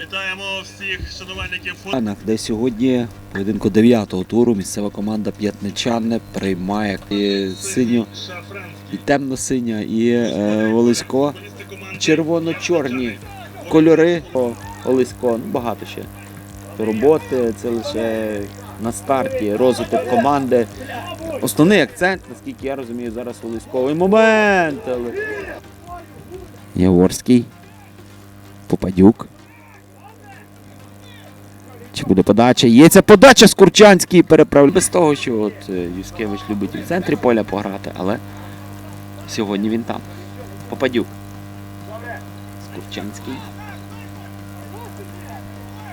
Вітаємо всіх шанувальників футболу. Де сьогодні поєдинку 9-го туру місцева команда П'ятничани приймає і синю, і темно-синя, і е, Волосько. Червоно-чорні кольори. Олесько, ну багато ще. Роботи, це лише на старті, розвиток команди. Основний акцент, наскільки я розумію, зараз Олеськовий момент. Але... Яворський. Попадюк. Буде подача? Є ця подача Скурчанський переправляє. Без того, що от е, Юскевич любить в центрі поля пограти, але сьогодні він там. Попадюк. Скурчанський.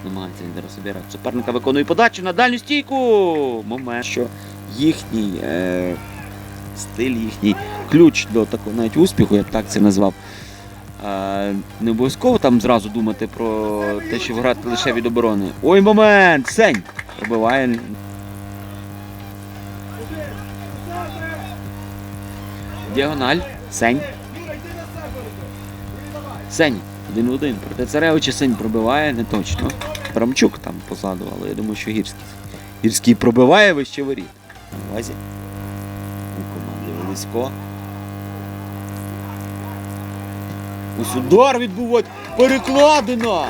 Намагається він зараз обіграти. Суперника виконує подачу на дальню стійку. Момент, що їхній е, стиль, їхній ключ до такого навіть успіху, я б так це назвав. Не обов'язково там зразу думати про те, що грати лише від оборони. Ой, момент! Сень! Пробиває. Діагональ. Сень. Сень. Один в один. Проти Царевича Сень пробиває, не точно. Брамчук там позаду, але я думаю, що гірський. Гірський пробиває вище воріт. На увазі. У команді Велисько. Ось удар відбувати. Перекладина.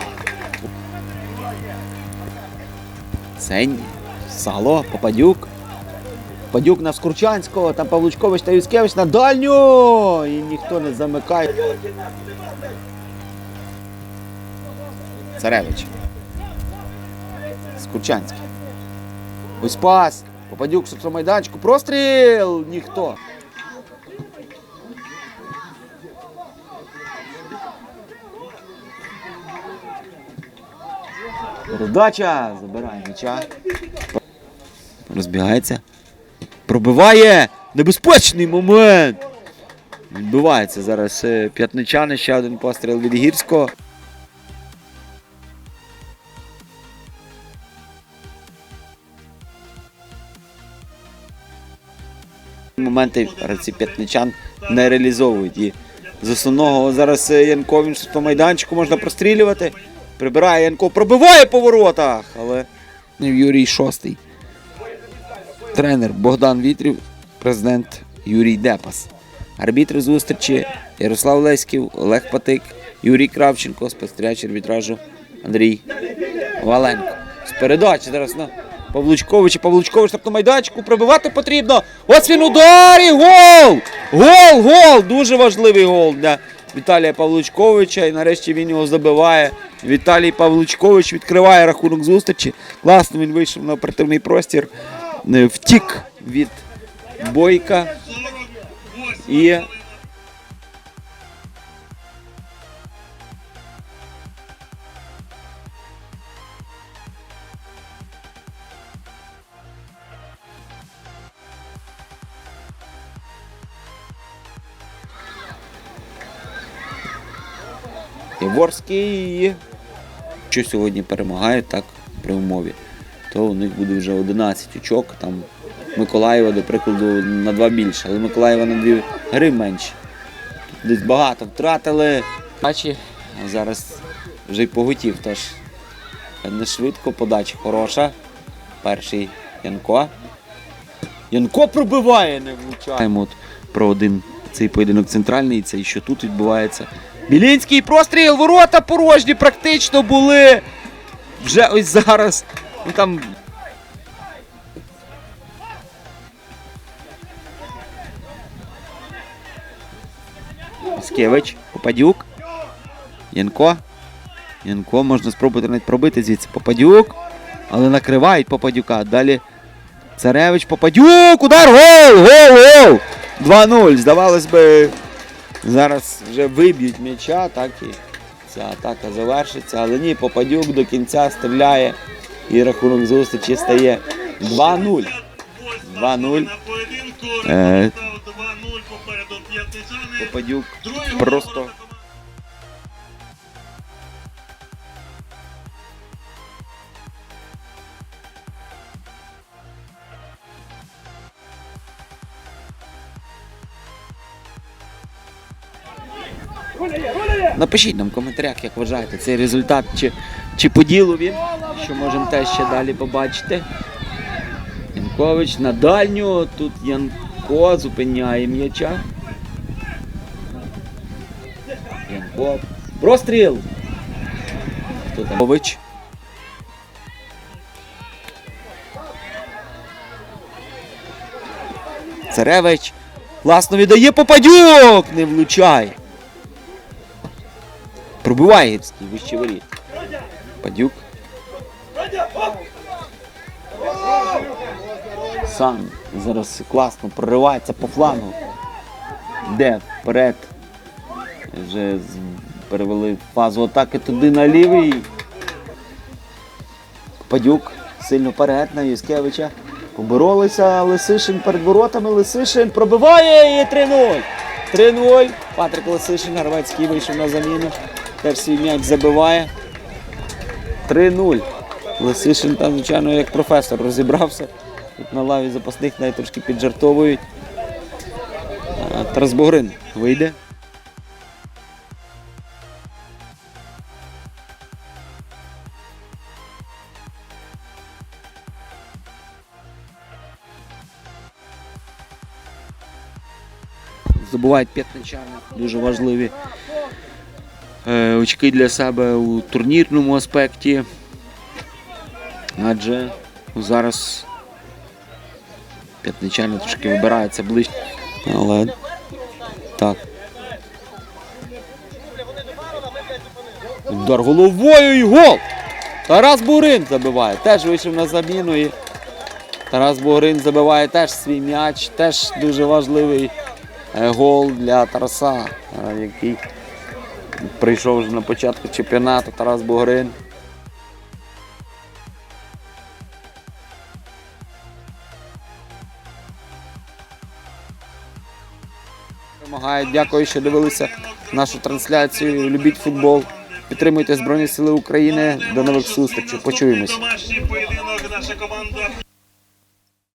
Сень. Сало. Попадюк. Попадюк на Скурчанського. Там Павлучкович та Юскевич на дальню. І ніхто не замикає. Царевич. Скурчанський. Ось пас. Попадюк в майданчику. Простріл. Ніхто. Передача. Забирає м'яча. Розбігається. Пробиває. Небезпечний момент. Відбивається зараз е, п'ятничани. Ще один постріл від Гірського. Моменти гравці п'ятничан не реалізовують. І з основного зараз е, Янко по майданчику можна прострілювати. Прибирає Янко, пробиває по воротах, але Юрій Шостий. Тренер Богдан Вітрів, президент Юрій Депас. Арбітри зустрічі Ярослав Леськів, Олег Патик, Юрій Кравченко, спостерігач арбітражу Андрій Валенко. З передачі зараз на Павлучковича. Павлучкович на майданчику пробивати потрібно. Ось він удар і гол! Гол, гол! Дуже важливий гол для Віталія Павлучковича. І нарешті він його забиває. Віталій Павлучкович відкриває рахунок зустрічі. Класно він вийшов на оперативний простір. е, Втік від Бойка. І Яворський. Що сьогодні перемагає так при умові, то у них буде вже 11 очок. Там Миколаєва, до прикладу, на два більше, але Миколаєва на дві гри менше. Десь багато втратили. Бачі, зараз вже й поготів теж. Не швидко, подача хороша. Перший Янко. Янко пробиває, не влучає. От про один цей поєдинок центральний, цей що тут відбувається. Білінський простріл, ворота порожні практично були. Вже ось зараз. Ну там. Скевич, Попадюк. Янко. Янко можна спробувати навіть пробити звідси. Попадюк. Але накривають Попадюка. Далі Царевич Попадюк. Удар! Гол! Гол! Гол! 2-0. Здавалось би, зараз вже виб'ють м'яча, так і ця атака завершиться. Але ні, Попадюк до кінця стріляє. І рахунок зустрічі стає 2-0. 2-0. На поєдинку Е. став 2-0 попереду. Попадюк просто Напишіть нам в коментарях, як вважаєте цей результат, чи Чи по ділу він? Що можемо теж ще далі побачити. Янкович на дальню. Тут Янко зупиняє м'яча. Янко. Простріл! Хто там? Янкович. Царевич. Класно віддає Попадюк! Не влучай. Пробиває гірський вище воріт. Падюк. Сам зараз класно проривається по флангу. Де вперед. Вже перевели фазу атаки туди на лівий. Падюк сильно вперед на Юскевича. Поборолися Лисишин перед воротами. Лисишин пробиває і 3-0. 3-0. Патрик Лисишин, Гарвецький вийшов на заміну. Теж свій м'яч забиває. 3-0. Лисишин там, звичайно, як професор розібрався. Тут на лаві запасних навіть трошки піджартовують. Тарас Богрин вийде. Забувають п'ятничани. Дуже важливі е, очки для себе у турнірному аспекті. Адже зараз п'ятничани трошки вибираються ближче. Але так. Удар головою і гол! Тарас Бурин забиває. Теж вийшов на заміну і Тарас Бугрин забиває теж свій м'яч, теж дуже важливий гол для Тараса, е, який прийшов вже на початку чемпіонату Тарас Бугрин. Дякую, що дивилися нашу трансляцію. Любіть футбол. Підтримуйте Збройні Сили України. До нових зустрічей. Почуємось.